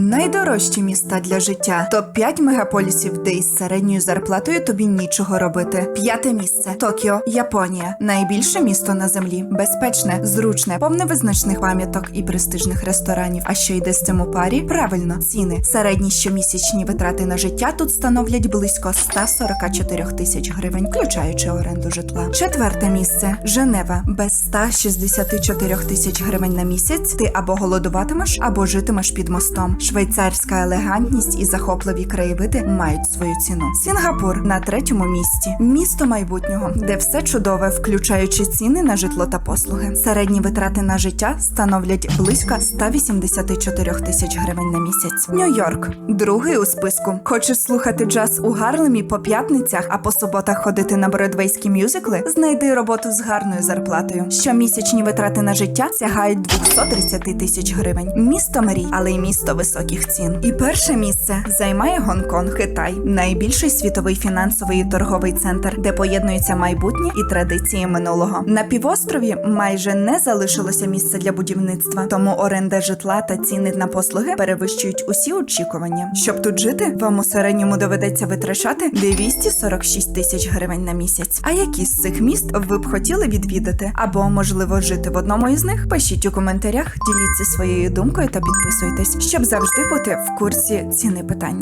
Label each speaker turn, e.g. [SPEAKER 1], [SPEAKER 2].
[SPEAKER 1] Найдорожчі міста для життя. Топ 5 мегаполісів, де із середньою зарплатою тобі нічого робити. П'яте місце Токіо, Японія. Найбільше місто на землі. Безпечне, зручне, повне визначних пам'яток і престижних ресторанів. А що йде з цим у парі? Правильно, ціни. Середні щомісячні витрати на життя тут становлять близько 144 тисяч гривень, включаючи оренду житла. Четверте місце Женева. Без 164 тисяч гривень на місяць ти або голодуватимеш, або житимеш під мостом. Швейцарська елегантність і захопливі краєвиди мають свою ціну. Сінгапур на третьому місці. Місто майбутнього, де все чудове, включаючи ціни на житло та послуги. Середні витрати на життя становлять близько 184 тисяч гривень на місяць. Нью-Йорк, другий у списку. Хочеш слухати джаз у Гарлемі по п'ятницях, а по суботах ходити на бродвейські мюзикли? Знайди роботу з гарною зарплатою. Щомісячні витрати на життя сягають 230 тисяч гривень. Місто мрій, але й місто високих цін. І перше місце займає Гонконг, Китай, найбільший світовий фінансовий і торговий центр, де поєднуються майбутнє і традиції минулого. На півострові майже не залишилося місця для будівництва, тому оренда житла та ціни на послуги перевищують усі очікування. Щоб тут жити, вам у середньому доведеться витрачати 246 тисяч гривень на місяць. А які з цих міст ви б хотіли відвідати? Або можливо жити в одному із них? Пишіть у коментарях, діліться своєю думкою та підписуйтесь, щоб завжди бути в курсі ціни питання.